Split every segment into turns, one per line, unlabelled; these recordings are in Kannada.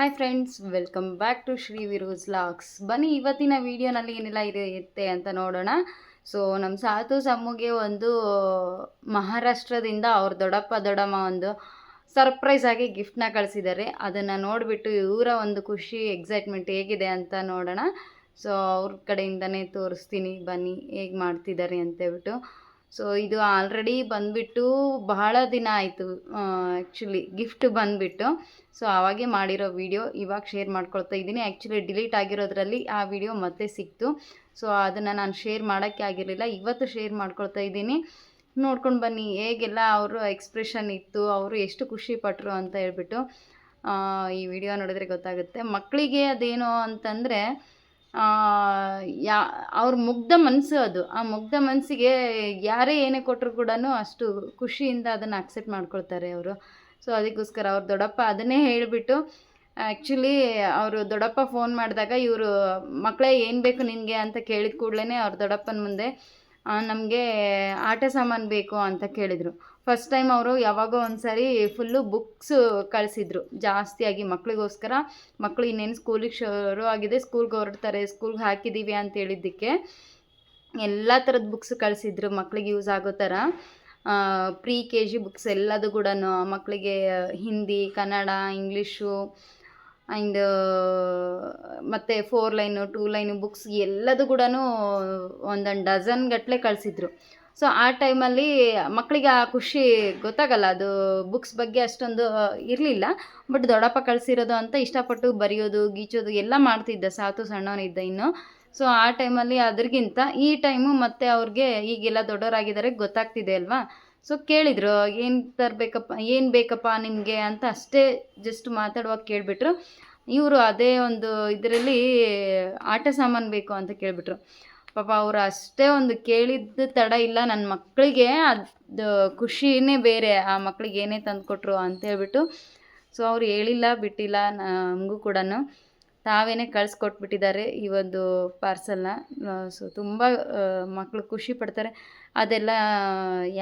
Hi friends welcome back to Shri ವಿರೋಸ್ ಲಾಕ್ಸ್ ಬನ್ನಿ, ಇವತ್ತಿನ ವಿಡಿಯೋನಲ್ಲಿ ಏನೆಲ್ಲ ಇರುತ್ತೆ ಅಂತ ನೋಡೋಣ. ಸೊ ನಮ್ಮ ಸಾತು ಸಮ್ಮುಗೆ ಒಂದು, ಮಹಾರಾಷ್ಟ್ರದಿಂದ ಅವ್ರ ದೊಡ್ಡಪ್ಪ, ದೊಡ್ಡಮ್ಮ ಒಂದು ಸರ್ಪ್ರೈಸ್ ಆಗಿ ಗಿಫ್ಟ್ನ ಕಳಿಸಿದ್ದಾರೆ. ಅದನ್ನು ನೋಡಿಬಿಟ್ಟು ಇವರ ಒಂದು ಖುಷಿ ಎಕ್ಸೈಟ್ಮೆಂಟ್ ಹೇಗಿದೆ ಅಂತ ನೋಡೋಣ. ಸೊ ಅವ್ರ ಕಡೆಯಿಂದನೇ ತೋರಿಸ್ತೀನಿ. ಬನ್ನಿ, ಹೇಗೆ ಮಾಡ್ತಿದ್ದಾರೆ ಅಂತೇಳ್ಬಿಟ್ಟು ಸೊ ಇದು ಆಲ್ರೆಡಿ ಬಂದುಬಿಟ್ಟು ಬಹಳ ದಿನ ಆಯಿತು ಆ್ಯಕ್ಚುಲಿ ಗಿಫ್ಟ್ ಬಂದುಬಿಟ್ಟು. ಸೊ ಆವಾಗೆ ಮಾಡಿರೋ ವಿಡಿಯೋ ಇವಾಗ ಶೇರ್ ಮಾಡ್ಕೊಳ್ತಾ ಇದ್ದೀನಿ. ಆ್ಯಕ್ಚುಲಿ ಡಿಲೀಟ್ ಆಗಿರೋದ್ರಲ್ಲಿ ಆ ವಿಡಿಯೋ ಮತ್ತೆ ಸಿಕ್ತು. ಸೊ ಅದನ್ನು ನಾನು ಶೇರ್ ಮಾಡೋಕ್ಕೆ ಆಗಿರಲಿಲ್ಲ. ಇವತ್ತು ಶೇರ್ ಮಾಡ್ಕೊಳ್ತಾ ಇದ್ದೀನಿ. ನೋಡ್ಕೊಂಡು ಬನ್ನಿ, ಹೇಗೆಲ್ಲ ಅವರು ಎಕ್ಸ್ಪ್ರೆಷನ್ ಇತ್ತು, ಅವರು ಎಷ್ಟು ಖುಷಿ ಪಟ್ಟರು ಅಂತ ಹೇಳ್ಬಿಟ್ಟು ಈ ವಿಡಿಯೋ ನೋಡಿದ್ರೆ ಗೊತ್ತಾಗುತ್ತೆ. ಮಕ್ಕಳಿಗೆ ಅದೇನು ಅಂತಂದರೆ ಯಾ, ಅವ್ರ ಮುಗ್ಧ ಮನಸ್ಸು ಅದು. ಆ ಮುಗ್ಧ ಮನಸ್ಸಿಗೆ ಯಾರೇ ಏನೇ ಕೊಟ್ಟರು ಕೂಡ ಅಷ್ಟು ಖುಷಿಯಿಂದ ಅದನ್ನು ಅಕ್ಸೆಪ್ಟ್ ಮಾಡ್ಕೊಳ್ತಾರೆ ಅವರು. ಸೊ ಅದಕ್ಕೋಸ್ಕರ ಅವ್ರ ದೊಡ್ಡಪ್ಪ ಅದನ್ನೇ ಹೇಳಿಬಿಟ್ಟು ಆ್ಯಕ್ಚುಲಿ ಅವರು ದೊಡ್ಡಪ್ಪ ಫೋನ್ ಮಾಡಿದಾಗ ಇವರು ಮಕ್ಕಳೇ ಏನು ಬೇಕು ನಿನಗೆ? ಅಂತ ಕೇಳಿದ ಕೂಡಲೇ ಅವ್ರ ದೊಡ್ಡಪ್ಪನ ಮುಂದೆ ನಮಗೆ ಆಟ ಸಾಮಾನು ಬೇಕು ಅಂತ ಕೇಳಿದರು. ಫಸ್ಟ್ ಟೈಮ್ ಅವರು ಯಾವಾಗೋ ಒಂದು ಸಾರಿ ಫುಲ್ಲು ಬುಕ್ಸ್ ಕಳಿಸಿದ್ರು. ಜಾಸ್ತಿಯಾಗಿ ಮಕ್ಕಳಿಗೋಸ್ಕರ ಮಕ್ಕಳು ಇನ್ನೇನು ಸ್ಕೂಲಿಗೆ ಶುರು ಆಗಿದೆ ಸ್ಕೂಲ್ಗೆ ಹೊರಡ್ತಾರೆ ಸ್ಕೂಲ್ಗೆ ಹಾಕಿದ್ದೀವಿ ಅಂತ ಹೇಳಿದ್ದಕ್ಕೆ. ಎಲ್ಲ ಥರದ ಬುಕ್ಸ್ ಕಳಿಸಿದ್ರು ಮಕ್ಕಳಿಗೆ ಯೂಸ್ ಆಗೋ ಥರ ಪ್ರೀ ಕೆ ಜಿ ಬುಕ್ಸ್ ಎಲ್ಲದು ಕೂಡ ಮಕ್ಕಳಿಗೆ ಹಿಂದಿ, ಕನ್ನಡ, ಇಂಗ್ಲೀಷು ಆ್ಯಂಡ್ ಮತ್ತು four line two line books ಎಲ್ಲದು ಕೂಡ ಒಂದೊಂದು ಡಜನ್ ಗಟ್ಟಲೆ ಕಳಿಸಿದ್ರು. ಸೊ ಆ ಟೈಮಲ್ಲಿ ಮಕ್ಕಳಿಗೆ ಆ ಖುಷಿ ಗೊತ್ತಾಗಲ್ಲ. ಅದು ಬುಕ್ಸ್ ಬಗ್ಗೆ ಅಷ್ಟೊಂದು ಇರಲಿಲ್ಲ. ಬಟ್ ದೊಡ್ಡಪ್ಪ ಕಳಿಸಿರೋದು ಅಂತ ಇಷ್ಟಪಟ್ಟು ಬರೆಯೋದು, ಗೀಚೋದು ಎಲ್ಲ ಮಾಡ್ತಿದ್ದ. ಸಾತು ಸಣ್ಣವನಿದ್ದ ಇನ್ನು. ಸೊ ಆ ಟೈಮಲ್ಲಿ ಅದ್ರಿಗಿಂತ ಈ ಟೈಮು ಮತ್ತೆ ಅವ್ರಿಗೆ ಈಗೆಲ್ಲ ದೊಡ್ಡವರಾಗಿದ್ದಾರೆ ಗೊತ್ತಾಗ್ತಿದೆ ಅಲ್ವಾ? ಸೊ ಕೇಳಿದರು, ಏನು ತರಬೇಕಪ್ಪ, ಏನು ಬೇಕಪ್ಪ ನಿಮಗೆ? ಅಂತ ಅಷ್ಟೇ ಜಸ್ಟ್ ಮಾತಾಡುವಾಗ ಕೇಳಿಬಿಟ್ರು. ಇವರು ಅದೇ ಒಂದು ಇದರಲ್ಲಿ, ಆಟ ಸಾಮಾನು ಬೇಕು ಅಂತ ಕೇಳಿಬಿಟ್ರು. ಪಾಪ ಅವ್ರು ಅಷ್ಟೇ ಒಂದು ಕೇಳಿದ್ದು ತಡ ಇಲ್ಲ. ನನ್ನ ಮಕ್ಕಳಿಗೆ ಅದು ಖುಷಿನೇ ಬೇರೆ. ಆ ಮಕ್ಕಳಿಗೆ ಏನೇ ತಂದು ಅಂತ ಹೇಳ್ಬಿಟ್ಟು. ಸೊ ಅವ್ರು ಹೇಳಿಲ್ಲ, ಬಿಟ್ಟಿಲ್ಲ ನಮಗೂ ಕೂಡ ತಾವೇನೇ ಕಳಿಸ್ಕೊಟ್ಬಿಟ್ಟಿದ್ದಾರೆ ಈ ಒಂದು ಪಾರ್ಸಲ್ನ ಸೊ ತುಂಬ ಮಕ್ಕಳು ಖುಷಿ ಪಡ್ತಾರೆ. ಅದೆಲ್ಲ,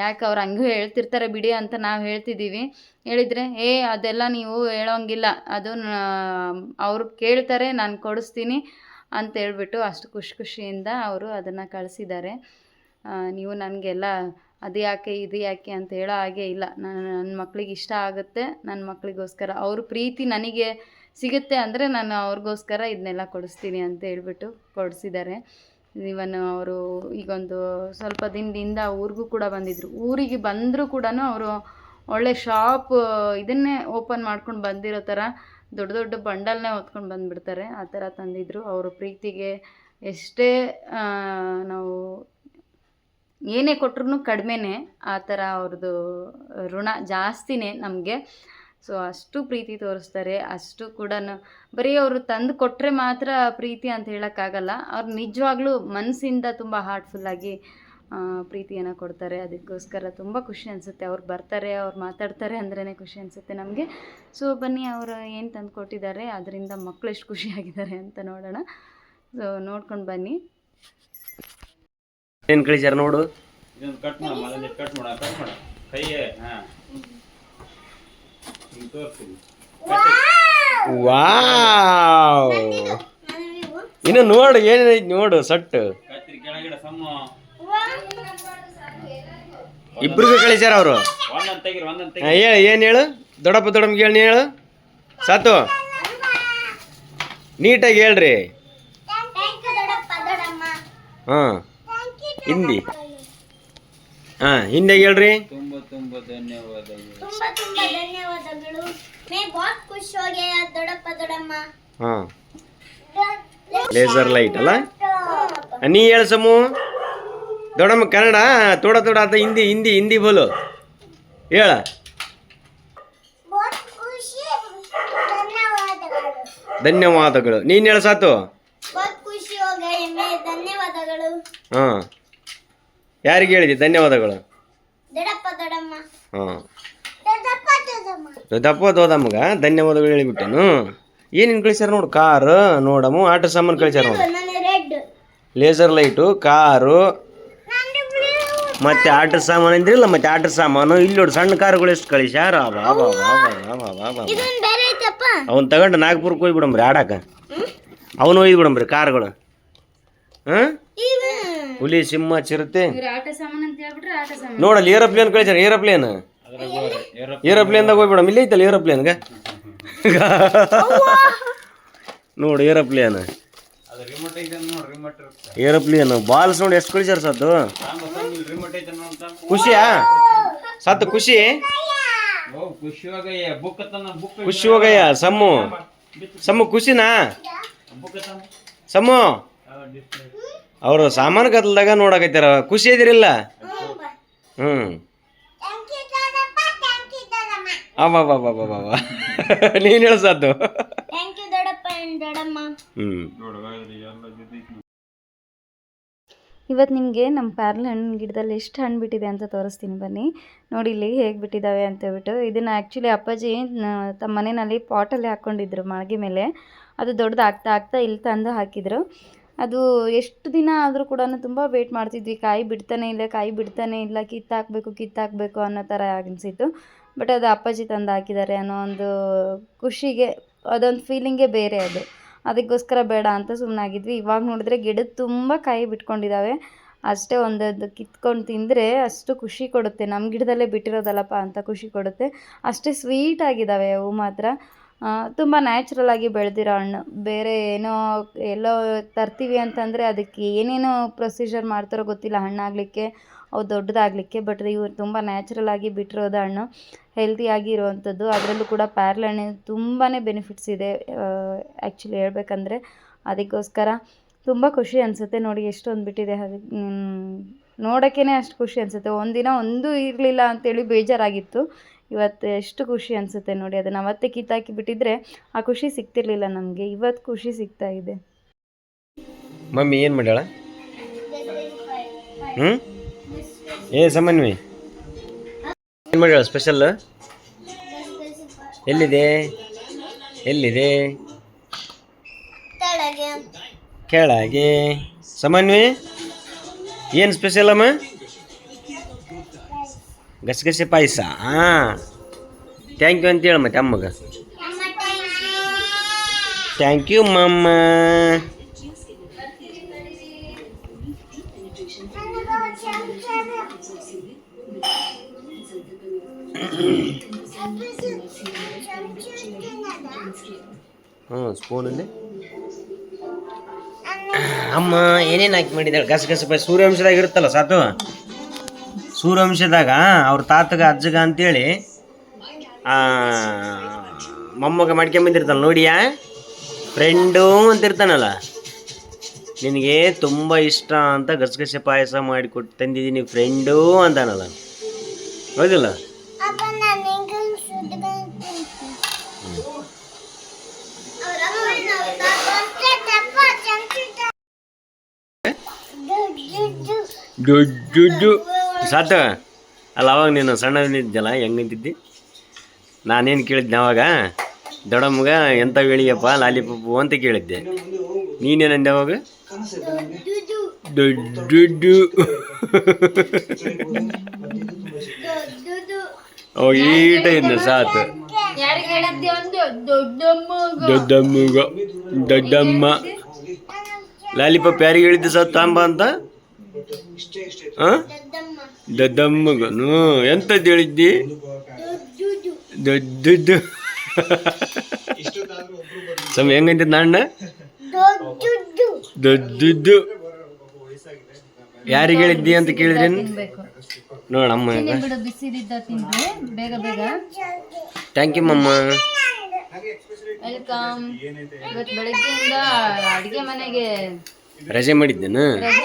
ಯಾಕೆ ಅವ್ರು ಹಂಗೂ ಹೇಳ್ತಿರ್ತಾರೆ ಬಿಡಿ ಅಂತ ನಾವು ಹೇಳ್ತಿದ್ದೀವಿ. ಹೇಳಿದರೆ, ಏ, ಅದೆಲ್ಲ ನೀವು ಹೇಳೋಂಗಿಲ್ಲ. ಅದು ಅವರು ಕೇಳ್ತಾರೆ, ನಾನು ಕೊಡಿಸ್ತೀನಿ. ಅಂತ ಹೇಳ್ಬಿಟ್ಟು ಅಷ್ಟು ಖುಷಿ ಖುಷಿಯಿಂದ ಅವರು ಅದನ್ನು ಕಳಿಸಿದ್ದಾರೆ. ನೀವು ನನಗೆಲ್ಲ ಅದು ಯಾಕೆ, ಇದು ಯಾಕೆ ಅಂತ ಹೇಳೋ ಹಾಗೆ ಇಲ್ಲ. ನಾನು ನನ್ನ ಮಕ್ಳಿಗೆ ಇಷ್ಟ ಆಗುತ್ತೆ ನನ್ನ ಮಕ್ಕಳಿಗೋಸ್ಕರ ಅವ್ರ ಪ್ರೀತಿ ನನಗೆ ಸಿಗುತ್ತೆ ಅಂದರೆ ನಾನು ಅವ್ರಿಗೋಸ್ಕರ ಇದನ್ನೆಲ್ಲ ಕೊಡಿಸ್ತೀನಿ ಅಂತ ಹೇಳ್ಬಿಟ್ಟು ಕೊಡಿಸಿದ್ದಾರೆ. ಇವನ್ ಅವರು ಈಗೊಂದು ಸ್ವಲ್ಪ ದಿನದಿಂದ ಊರಿಗೂ ಕೂಡ ಬಂದಿದ್ದರು ಊರಿಗೆ ಬಂದರೂ ಕೂಡ ಅವರು ಒಳ್ಳೆ ಶಾಪ್ ಇದನ್ನೇ ಓಪನ್ ಮಾಡ್ಕೊಂಡು ಬಂದಿರೋ ಥರ ದೊಡ್ಡ ದೊಡ್ಡ ಬಂಡಲ್ನೇ ಹೊತ್ಕೊಂಡು ಬಂದುಬಿಡ್ತಾರೆ. ಆ ಥರ ತಂದಿದ್ದರು ಅವ್ರ ಪ್ರೀತಿಗೆ ಎಷ್ಟೇ ನಾವು ಏನೇ ಕೊಟ್ರೂ ಕಡಿಮೆನೇ ಆ ಥರ ಅವ್ರದ್ದು ಋಣ ಜಾಸ್ತಿನೇ ನಮಗೆ. ಸೊ, ಅಷ್ಟು ಪ್ರೀತಿ ತೋರಿಸ್ತಾರೆ. ಅಷ್ಟು ಕೂಡ ಬರೀ ಅವರು ತಂದು ಕೊಟ್ಟರೆ ಮಾತ್ರ ಪ್ರೀತಿ ಅಂತ ಹೇಳೋಕ್ಕಾಗಲ್ಲ. ಅವ್ರು ನಿಜವಾಗ್ಲೂ ಮನಸ್ಸಿಂದ ತುಂಬ ಹಾರ್ಟ್ಫುಲ್ಲಾಗಿ ಪ್ರೀತಿಯನ್ನು ಕೊಡ್ತಾರೆ. ಅದಕ್ಕೋಸ್ಕರ ತುಂಬ ಖುಷಿ ಅನಿಸುತ್ತೆ. ಅವ್ರು ಬರ್ತಾರೆ ಅವ್ರು ಮಾತಾಡ್ತಾರೆ ಅಂದ್ರೇ ಖುಷಿ ಅನಿಸುತ್ತೆ ನಮಗೆ. ಸೊ ಬನ್ನಿ ಅವರು ಏನು ತಂದು ಕೊಟ್ಟಿದ್ದಾರೆ ಅದರಿಂದ ಮಕ್ಕಳು ಎಷ್ಟು ಖುಷಿಯಾಗಿದ್ದಾರೆ ಅಂತ ನೋಡೋಣ. ಸೊ ನೋಡ್ಕೊಂಡು ಬನ್ನಿ.
ಏನು ಕಳಿಸ್ಯಾರ ನೋಡು.
ಇದೊಂದು ಕಟ್ ಕಟ್ ಮಾಡ ಕಟ್ ಮಾಡ ಕೈಯೇ ಹಾ. ಹಿಂಗ್ ತೋರ್ಸ್ತೀನಿ
ವಾವ್. ಇನ್ನು ನೋಡು ಏನೈತಿ ನೋಡು ಸಟ್ಟು.
ಕತ್ರಿ ಕೆಳಗಿಡ ಸಮ್ಮ.
ಇಬ್ರಿಗೂ ಕಳಿಸ್ಯಾರ ಅವರು. ಹೇಳು ಏನು ಹೇಳು? ದೊಡ್ಡಪ್ಪ ದೊಡ್ಡಮ್ಮಗೆ ಹೇಳಿ ಹೇಳು. ಸಾತು. ನೀಟಾಗಿ ಹೇಳ್ರಿ. ಹಾಂ. ಹಿಂದಿ. ಹಾಂ ಹಿಂದೆ ಹೇಳ್ರಿ.
ತುಂಬ ತುಂಬ ಧನ್ಯವಾದಗಳು.
ತುಂಬಾ ತುಂಬಾ ಧನ್ಯವಾದಗಳು. ಮೇ ಬಹುತ್ ಖುಷ್ ಹೋ ಗಯಾ ದೊಡ್ಡಪ್ಪ ದೊಡ್ಡಮ್ಮ.
ಹಾಂ. ಲೇಸರ್ ಲೈಟ್ ಅಲ್ಲ? ನೀ ಹೇಳು ಸಮು ದೊಡ್ಡಮ್ಮ ಕನ್ನಡ ತೋಡ ತೋಡ ಅಂತ ಹಿಂದಿ ಹಿಂದಿ ಹಿಂದಿ ಬೋಲು. ಹೇಳ.
ಧನ್ಯವಾದಗಳು.
ನೀನು ಹೇಳು ಸಾತು.
ಹೋ.
ಯಾರಿಗೆ ಹೇಳಿದಿ ಧನ್ಯವಾದಗಳು? ಹಾಂ.
ದೊಡ್ಡಪ್ಪ
ದಪ್ಪ ದೋದಮ್ಮಗ ಧನ್ಯವಾದಗಳು ಹೇಳಿಬಿಟ್ಟೆನು ಏನೇನು ಕಳಿಸ್ಯಾರ ನೋಡು ಕಾರು ನೋಡಮ್ಮ ಆಟೋ ಸಾಮಾನು ಕಳಿಸ್ಯಾರ ನೋಡು. ಲೇಸರ್ ಲೈಟು ಕಾರು ಮತ್ತೆ ಆಟೋ ಸಾಮಾನು ಅಂದ್ರಿಲ್ಲ ಮತ್ತೆ ಆಟೋ ಸಾಮಾನು. ಇಲ್ಲಿ ನೋಡಿ ಸಣ್ಣ ಕಾರುಗಳು ಎಷ್ಟು
ಕಳಿಸ.
ಅವನ್ ತಗೊಂಡು ನಾಗ್ಪುರಕ್ಕೆ ಹೋಗಿ ಬಿಡಂಬ್ರಿ ಆಡಾಕ ಅವನು ಒಯ್ದು ಬಿಡಂಬ್ರಿ ಕಾರುಗಳು. ಹಾಂ? ಹುಲಿ ಸಿಂಹ ಚಿರತೆ. ನೋಡಲ್ಲಿ ಏರೋಪ್ಲೇನ್ ಕಳಿಸ್ಯಾರ ಏರೋಪ್ಲೇನ್. ಏರೋಪ್ಲೇನ್ದಾಗ ಹೋಗ್ಬಿಡಮ್ ಇಲ್ಲಿ ಐತಲ್ಲ ಏರೋಪ್ಲೇನ್ಗ? ನೋಡು ಏರೋಪ್ಲೇನ್. ಏರೋಪ್ಲೇನ್ ಬಾಲ್ಸ್ ಸೌಂಡ್ ಎಷ್ಟು ಕಳಿಸ್ಯಾರ ಸದ್ದು ಖುಷಿಯಾ? ಸತ್ತು ಖುಷಿ? ಖುಷಿ ಹೋಗಯ್ಯ. ಸಮ್ಮು. ಸಮ್ಮು ಖುಷಿನಾ? ಸಮ್ಮು? ಅವರು ಸಾಮಾನು ಕತ್ಲದಾಗ ನೋಡಕೈತಾರ ಖುಷಿ ಇದಿರಿಲ್ಲ ಹ್ಞೂ ನೀನ್ ನೀನು ಹೇಳ್ಸದ್ದು
ಥ್ಯಾಂಕ್ ಯು ದೊಡ್ಡಪ್ಪ and ದೊಡ್ಡಮ್ಮ
ಹ್ಞೂ
ಇವತ್ತು ನಿಮಗೆ ನಮ್ಮ ಪ್ಯಾರ್ಲ ಹಣ್ಣಿನ ಗಿಡದಲ್ಲಿ ಎಷ್ಟು ಹಣ್ಣು ಬಿಟ್ಟಿದೆ ಅಂತ ತೋರಿಸ್ತೀನಿ ಬನ್ನಿ. ನೋಡಿ ಇಲ್ಲಿ ಹೇಗೆ ಬಿಟ್ಟಿದ್ದಾವೆ ಅಂತ ಹೇಳ್ಬಿಟ್ಟು, ಇದನ್ನು ಆ್ಯಕ್ಚುಲಿ ಅಪ್ಪಾಜಿ ತಮ್ಮ ಮನೆಯಲ್ಲಿ ಪಾಟಲ್ಲಿ ಹಾಕ್ಕೊಂಡಿದ್ರು ಮಾಳಿಗೆ ಮೇಲೆ. ಅದು ದೊಡ್ಡದು ಆಗ್ತಾ ಆಗ್ತಾ ಇಲ್ಲಿ ತಂದು ಹಾಕಿದರು. ಅದು ಎಷ್ಟು ದಿನ ಆದರೂ ಕೂಡ ತುಂಬ ವೇಟ್ ಮಾಡ್ತಿದ್ವಿ. ಕಾಯಿ ಬಿಡ್ತಾನೆ ಇಲ್ಲ, ಕಾಯಿ ಬಿಡ್ತಾನೆ ಇಲ್ಲ, ಕಿತ್ತಾಕಬೇಕು ಕಿತ್ತಾಕಬೇಕು ಅನ್ನೋ ಥರ ಅನಿಸಿತ್ತು. ಬಟ್ ಅದು ಅಪ್ಪಾಜಿ ತಂದು ಹಾಕಿದ್ದಾರೆ ಅನ್ನೋ ಒಂದು ಖುಷಿಗೆ, ಅದೊಂದು ಫೀಲಿಂಗೇ ಬೇರೆ ಅದು. ಅದಕ್ಕೋಸ್ಕರ ಬೇಡ ಅಂತ ಸುಮ್ಮನಾಗಿದ್ವಿ ಇವಾಗ ನೋಡಿದ್ರೆ ಗಿಡದ ತುಂಬ ಕಾಯಿ ಬಿಟ್ಕೊಂಡಿದ್ದಾವೆ ಅಷ್ಟೇ ಒಂದೊಂದು ಕಿತ್ಕೊಂಡು ತಿಂದರೆ ಅಷ್ಟು ಖುಷಿ ಕೊಡುತ್ತೆ. ನಮ್ಮ ಗಿಡದಲ್ಲೇ ಬಿಟ್ಟಿರೋದಲ್ಲಪ್ಪ ಅಂತ ಖುಷಿ ಕೊಡುತ್ತೆ. ಅಷ್ಟೇ ಸ್ವೀಟ್ ಆಗಿದ್ದಾವೆ ಅವು ಮಾತ್ರ. ತುಂಬ ನ್ಯಾಚುರಲ್ ಆಗಿ ಬೆಳೆದಿರೋ ಹಣ್ಣು. ಬೇರೆ ಏನೋ ಎಲ್ಲೋ ತರ್ತೀವಿ ಅಂತಂದರೆ ಅದಕ್ಕೆ ಏನೇನೋ ಪ್ರೊಸೀಜರ್ ಮಾಡ್ತಾರೋ ಗೊತ್ತಿಲ್ಲ ಹಣ್ಣಾಗಲಿಕ್ಕೆ. ಅವು ದೊಡ್ಡದಾಗಲಿಕ್ಕೆ ಬಟ್ ಇವರು ತುಂಬ ನ್ಯಾಚುರಲ್ ಆಗಿ ಬಿಟ್ಟಿರೋದು ಹಣ್ಣು. ಹೆಲ್ತಿಯಾಗಿ ಇರುವಂಥದ್ದು ಅದರಲ್ಲೂ ಕೂಡ ಪ್ಯಾರ್ಲೆ ಹಣ್ಣಿನ ತುಂಬಾ ಬೆನಿಫಿಟ್ಸ್ ಇದೆ ಆ್ಯಕ್ಚುಲಿ ಹೇಳ್ಬೇಕಂದ್ರೆ. ಅದಕ್ಕೋಸ್ಕರ ತುಂಬ ಖುಷಿ ಅನಿಸುತ್ತೆ ನೋಡಿ ಎಷ್ಟೊಂದು ಬಿಟ್ಟಿದೆ. ಅದು ನೋಡೋಕ್ಕೇ ಅಷ್ಟು ಖುಷಿ ಅನಿಸುತ್ತೆ. ಒಂದಿನ ಒಂದು ಇರಲಿಲ್ಲ ಅಂತೇಳಿ ಬೇಜಾರಾಗಿತ್ತು. ಇವತ್ತು ಎಷ್ಟು ಖುಷಿ ಅನಿಸುತ್ತೆ ನೋಡಿ ಅದನ್ನು ಅವತ್ತೇ ಕಿತ್ತಾಕಿ ಬಿಟ್ಟಿದ್ರೆ ಆ ಖುಷಿ ಸಿಗ್ತಿರ್ಲಿಲ್ಲ ನಮಗೆ. ಇವತ್ತು ಖುಷಿ ಸಿಗ್ತಾ ಇದೆ.
ಮಮ್ಮಿ ಏನು ಮಾಡ್ಯಾಳ? ಹ್ಞೂ ಏ ಸಮನ್ವಿ. ಏನು ಮಾಡ್ಯಾಳ ಸ್ಪೆಷಲ್ ಎಲ್ಲಿದೆ? ಎಲ್ಲಿದೆ? ಕೆಳಗೆ. ಸಮನ್ವಿ ಏನು ಸ್ಪೆಷಲ್ ಅಮ್ಮ? ಗಸಗಸೆ ಪಾಯಸ ಹಾಂ ಥ್ಯಾಂಕ್ ಯು ಅಂತ ಹೇಳ ಮತ್ತೆ ಅಮ್ಮಗ.
ಥ್ಯಾಂಕ್ ಯು
ಮಮ್ಮ. ಹ್ಞೂ ಸ್ಪೂನಲ್ಲಿ. ಅಮ್ಮ. ಏನೇನು ಹಾಕಿ ಮಾಡಿದ್ದಾಳೆ? ಗಸಗಸೆ ಪಾಯಸ ಸೂರ್ಯವಂಶದಾಗ ಇರುತ್ತಲ್ಲ ಸಾತು ಸೂರ್ಯವಂಶದಾಗ ಅವ್ರ ತಾತಗ ಅಜ್ಜಗ ಅಂತೇಳಿ ಮೊಮ್ಮಗ ಮಾಡ್ಕೊಂಬಂದಿರ್ತಾನೆ ನೋಡಿಯಾ? ಫ್ರೆಂಡು ಅಂತಿರ್ತಾನಲ್ಲ. ನಿನಗೆ ತುಂಬ ಇಷ್ಟ ಅಂತ ಗಸಗಸೆ ಪಾಯಸ ಮಾಡಿಕೊಟ್ಟು ತಂದಿದ್ದೀನಿ ಫ್ರೆಂಡು ಅಂತಾನಲ್ಲ ಹೌದಿಲ್ಲ
ಅಪ್ಪ ನಾನು ಹೆಂಗೆ ಸುದ್ದಿಗೆ ಅವ್ರ ಅಮ್ಮನ ಅಷ್ಟೇ ದಪ್ಪ ಚಮಚಿಟ
ದುಡ್ಡು ಸಾತ ಅಲ್ಲ ಅವಾಗ ನೀನು ಸಣ್ಣದಿದ್ದಲ್ಲ ಹೆಂಗೆ ನಿಂತಿದ್ದಿ? ನಾನೇನು ಕೇಳಿದ್ದೆ ಅವಾಗ? ದೊಡ್ಡಮ್ಮಗೆ ಎಂಥ ಹೇಳಿಯಪ್ಪ ಲಾಲಿಪಪ್ಪು ಅಂತ ಕೇಳಿದ್ದೆ. ನೀನೇನಂದೆ ಅವಾಗ? ದೊಡ್ಡು ಅವಾಗ ಈಟ ಇದ್ನ ಸಾತು ದೊಡ್ಡಮ್ಮಗ ದೊಡ್ಡಮ್ಮ. ಲಾಲಿಪಪ್ ಯಾರಿಗೆ ಹೇಳಿದ್ದೆ ಸಾತ್ ತಾಂಬ ಅಂತ?
ಎಂತದ್ದು
ದೊಡ್ಡಮ್ಮಗನು? ಎಂಥದ್ದು ಹೇಳಿದ್ದಿ? ದೊಡ್ಡದ್ದು ಸಮ ಹೆಂಗಂತ ನಾಣ್ಣ?
ದೊಡ್ಡದ್ದು ದೊಡ್ಡದು.
ದೊಡ್ಡದು. ಯಾರಿಗೆ ಹೇಳಿದ್ದಿ ಅಂತ
ಕೇಳಿದ್ರೆ
ನೋಡಮ್ಮ
ಬೇಗ
ಥ್ಯಾಂಕ್ ಯು ಮಮ್ಮ.
ವೆಲ್ಕಮ್ ಇವತ್ತು ಬೆಳಗ್ಗೆಯಿಂದ ಅಡುಗೆ ಮನೆಗೆ
ರಜೆ ಮಾಡಿದ್ದೇನು?
ರಜೆ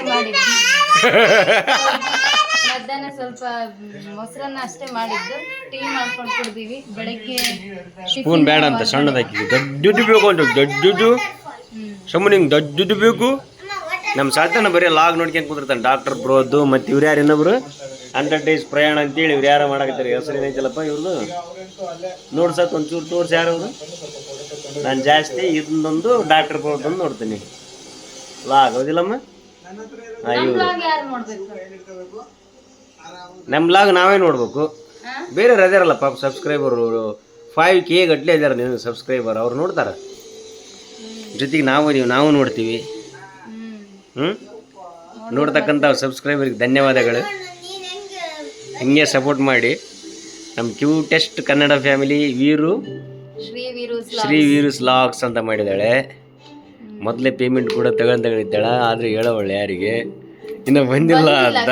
ಮಧ್ಯಾಹ್ನ ಸ್ವಲ್ಪ ಮೊಸರನ್ನ ಅಷ್ಟೇ ಮಾಡಿದ್ದು. ಟೀ ಮಾಡ್ಕೊಂಡು ಕುಡ್ದೀವಿ. ಬೆಳಗ್ಗೆ
ಸ್ಪೂನ್ ಬೇಡ ಅಂತ ಸಣ್ಣದಾಕಿ ದೊಡ್ಡದು ಬೇಕು ಅಂತ ದೊಡ್ಡದು. ಸುಮ್ಮನೆ ನಿಂಗೆ ದೊಡ್ಡದು ಬೇಕು. ನಮ್ಮ ಸಾತನ ಬರೀ ಲಾಗ್ ನೋಡ್ಕೊಂಡು ಕುಂದಿರ್ತಾನೆ ಡಾಕ್ಟರ್ ಬ್ರೋದು ಮತ್ತು ಇವ್ರು ಯಾರು ಇನ್ನೊಬ್ರು? ಹಂಡ್ರೆಡ್ ಡೇಸ್ ಪ್ರಯಾಣ ಅಂತೇಳಿ ಇವ್ರು ಯಾರು ಮಾಡಕತ್ತಾರೆ. ಹೆಸರು ಏನೈತಲ್ಲಪ್ಪ ಇವ್ರದ್ದು ನೋಡಿ ಸತ್ ಒಂಚೂರು ತೋರಿಸಿ ಯಾರು ನಾನು ಜಾಸ್ತಿ ಇದನ್ನೊಂದು ಡಾಕ್ಟರ್ ಬ್ರೋದೊಂದು ನೋಡ್ತೀನಿ.
ಯಾರು ನೋಡ್ಬೇಕು?
ನಮ್ಮ ಲಾಗ್ ನಾವೇ ನೋಡ್ಬೇಕು. ಬೇರೆ ಅದಾರಲ್ಲ ಪಾಪ ಸಬ್ಸ್ಕ್ರೈಬರು ಫೈವ್ ಕೆ ಗಟ್ಟಲೆ ಇದ್ದಾರೆ ನೀವು ಸಬ್ಸ್ಕ್ರೈಬರ್ ಅವ್ರು ನೋಡ್ತಾರೆ? ಜೊತೆಗೆ ನಾವು ನೀವು ನಾವು ನೋಡ್ತೀವಿ.
ಹ್ಞೂ
ನೋಡ್ತಕ್ಕಂಥ ಸಬ್ಸ್ಕ್ರೈಬರ್ಗೆ ಧನ್ಯವಾದಗಳು.
ಹೆಂಗೆ
ಸಪೋರ್ಟ್ ಮಾಡಿ. ನಮ್ಮ ಕ್ಯೂಟೆಸ್ಟ್ ಕನ್ನಡ ಫ್ಯಾಮಿಲಿ ವೀರು.
ಶ್ರೀ
ವೀರು ಲಾಕ್ಸ್ ಅಂತ ಮಾಡಿದ್ದಾಳೆ. ಮೊದಲೇ ಪೇಮೆಂಟ್ ಕೂಡ ತಗೊಂಡ್ ತಗೊಂಡಿದ್ದಾಳ ಆದರೆ ಹೇಳೋವಳು ಯಾರಿಗೆ? ಇನ್ನು ಬಂದಿಲ್ಲ ಅಂತ.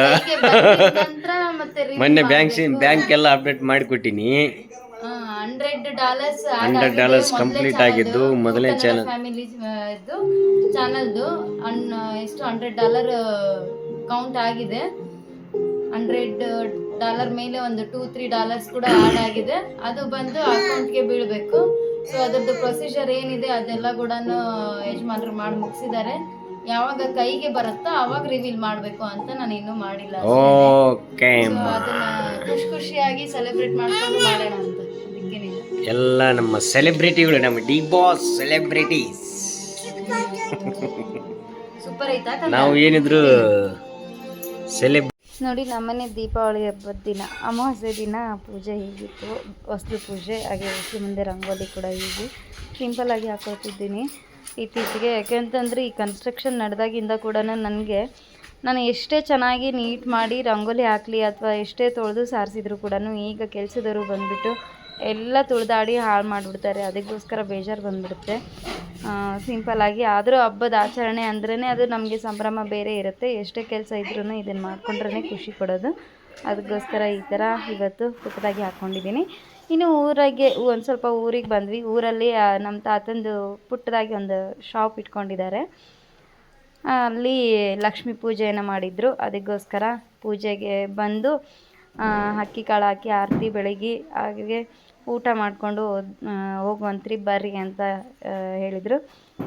ಮೊನ್ನೆ ಬ್ಯಾಂಕ್ ಬ್ಯಾಂಕ್ ಎಲ್ಲ ಅಪ್ಡೇಟ್ ಮಾಡಿಕೊಟ್ಟಿನಿ.
ಹಂಡ್ರೆಡ್ ಡಾಲರ್ಸ್
ಕಂಪ್ಲೀಟ್ ಆಗಿದ್ದು ಮೊದಲನೇ ಚಾನಲ್
ಚಾನಲ್ದು ಎಷ್ಟು ಹಂಡ್ರೆಡ್ ಡಾಲರ್ ಕೌಂಟ್ ಆಗಿದೆ. ಹಂಡ್ರೆಡ್ ಡಾಲರ್ ಮೇಲೆ ಒಂದು ಟೂ ತ್ರೀ ಡಾಲರ್ಸ್ ಕೂಡ ಆಡ್ ಆಗಿದೆ. ಅದು ಬಂದು ಅಕೌಂಟ್ಗೆ ಬೀಳಬೇಕು. ಸೊ ಅದರದ್ದು ಪ್ರೊಸೀಜರ್ ಏನಿದೆ ಅದೆಲ್ಲ ಕೂಡ ಯಜಮಾನರು ಮಾಡಿ ಮುಗಿಸಿದ್ದಾರೆ. ಯಾವಾಗ ಕೈಗೆ ಬರುತ್ತೋ ಅವಾಗ ರಿವೀಲ್ ಮಾಡಬೇಕು ಅಂತ ನಾನು ಇನ್ನೂ ಮಾಡಿಲ್ಲ
ಓಕೆ
ಅದನ್ನ ಖುಷಿ ಖುಷಿಯಾಗಿ ಸೆಲೆಬ್ರೇಟ್ ಮಾಡ್ಕೊಂಡು ಮಾಡೋಣ ಅಂತ. ಅದಕ್ಕೆ
ಎಲ್ಲ ನಮ್ಮ ಸೆಲೆಬ್ರಿಟಿಗಳು ನಮ್ಮ ಡಿ ಬಾಸ್ ಸೆಲೆಬ್ರಿಟೀಸ್
ಸೂಪರ್ ಐತಾ
ನಾವು ಏನಿದ್ರು ಸೆಲೆಬ್
ನೋಡಿ, ನಮ್ಮನೆ ದೀಪಾವಳಿ ಹಬ್ಬದ ದಿನ. ಅಮಾವಾಸ್ಯೆ ದಿನ ಪೂಜೆ ಹೀಗಿತ್ತು. ವಸ್ತು ಪೂಜೆ, ಹಾಗೆ ಮುಂದೆ ರಂಗೋಲಿ ಕೂಡ ಹೀಗೆ ಸಿಂಪಲ್ಲಾಗಿ ಹಾಕೊಳ್ತಿದ್ದೀನಿ. ಇತ್ತೀಚೆಗೆ ಯಾಕೆಂತಂದರೆ ಈ ಕನ್ಸ್ಟ್ರಕ್ಷನ್ ನಡೆದಾಗಿಂದ ಕೂಡ ನನಗೆ, ನಾನು ಎಷ್ಟೇ ಚೆನ್ನಾಗಿ ನೀಟ್ ಮಾಡಿ ರಂಗೋಲಿ ಹಾಕಲಿ ಅಥವಾ ಎಷ್ಟೇ ತೊಳೆದು ಸಾರಿಸಿದ್ರು ಕೂಡ ಈಗ ಕೆಲಸದವರು ಬಂದುಬಿಟ್ಟು ಎಲ್ಲ ತುಳಿದಾಡಿ ಹಾಳು ಮಾಡಿಬಿಡ್ತಾರೆ. ಅದಕ್ಕೋಸ್ಕರ ಬೇಜಾರು ಬಂದುಬಿಡುತ್ತೆ. ಸಿಂಪಲ್ಲಾಗಿ ಆದರೂ ಹಬ್ಬದ ಆಚರಣೆ ಅಂದ್ರೇ ಅದು ನಮಗೆ ಸಂಭ್ರಮ ಬೇರೆ ಇರುತ್ತೆ. ಎಷ್ಟೇ ಕೆಲಸ ಇದ್ರೂ ಇದನ್ನು ಮಾಡ್ಕೊಂಡ್ರೇ ಖುಷಿ ಕೊಡೋದು. ಅದಕ್ಕೋಸ್ಕರ ಈ ಥರ ಇವತ್ತು ಪುಟ್ಟದಾಗಿ ಹಾಕ್ಕೊಂಡಿದ್ದೀನಿ ಇನ್ನು ಊರಾಗೆ ಒಂದು ಸ್ವಲ್ಪ ಊರಿಗೆ ಬಂದ್ವಿ. ಊರಲ್ಲಿ ನಮ್ಮ ತಾತಂದು ಪುಟ್ಟದಾಗಿ ಒಂದು ಶಾಪ್ ಇಟ್ಕೊಂಡಿದ್ದಾರೆ. ಅಲ್ಲಿ ಲಕ್ಷ್ಮೀ ಪೂಜೆಯನ್ನು ಮಾಡಿದರು. ಅದಕ್ಕೋಸ್ಕರ ಪೂಜೆಗೆ ಬಂದು ಅಕ್ಕಿ ಕಾಳು ಹಾಕಿ, ಆರತಿ ಬೆಳಗ್ಗೆ ಹಾಗೆ ಊಟ ಮಾಡಿಕೊಂಡು ಹೋಗುವಂತ್ರಿ ಬರ್ರಿ ಅಂತ ಹೇಳಿದರು.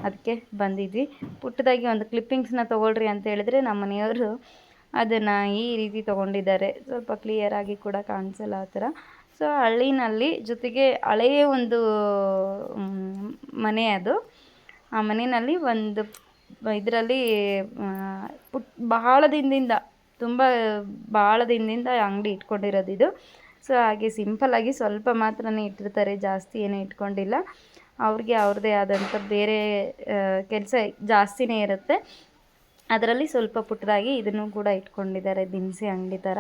ಅದಕ್ಕೆ ಬಂದಿದ್ವಿ. ಪುಟ್ಟದಾಗಿ ಒಂದು ಕ್ಲಿಪ್ಪಿಂಗ್ಸ್ನ ತೊಗೊಳ್ರಿ ಅಂತ ಹೇಳಿದ್ರೆ ನಮ್ಮ ಮನೆಯವರು ಅದನ್ನು ಈ ರೀತಿ ತೊಗೊಂಡಿದ್ದಾರೆ. ಸ್ವಲ್ಪ ಕ್ಲಿಯರಾಗಿ ಕೂಡ ಕಾಣಿಸಲ್ಲ ಆ ಥರ. ಸೊ ಹಳ್ಳಿನಲ್ಲಿ ಜೊತೆಗೆ ಹಳೆಯ ಒಂದು ಮನೆ ಅದು. ಆ ಮನೆಯಲ್ಲಿ ಒಂದು ಇದರಲ್ಲಿ ಪುಟ್, ಬಹಳ ದಿನದಿಂದ, ತುಂಬ ಭಾಳ ದಿನದಿಂದ ಅಂಗಡಿ ಇಟ್ಕೊಂಡಿರೋದು ಇದು. ಸೊ, ಹಾಗೆ ಸಿಂಪಲ್ಲಾಗಿ ಸ್ವಲ್ಪ ಮಾತ್ರನೇ ಇಟ್ಟಿರ್ತಾರೆ, ಜಾಸ್ತಿ ಏನೂ ಇಟ್ಕೊಂಡಿಲ್ಲ. ಅವ್ರಿಗೆ ಅವ್ರದ್ದೇ ಆದಂಥ ಬೇರೆ ಕೆಲಸ ಜಾಸ್ತಿನೇ ಇರುತ್ತೆ. ಅದರಲ್ಲಿ ಸ್ವಲ್ಪ ಪುಟ್ಟದಾಗಿ ಇದನ್ನು ಕೂಡ ಇಟ್ಕೊಂಡಿದ್ದಾರೆ, ದಿನಸಿ ಅಂಗಡಿ ಥರ.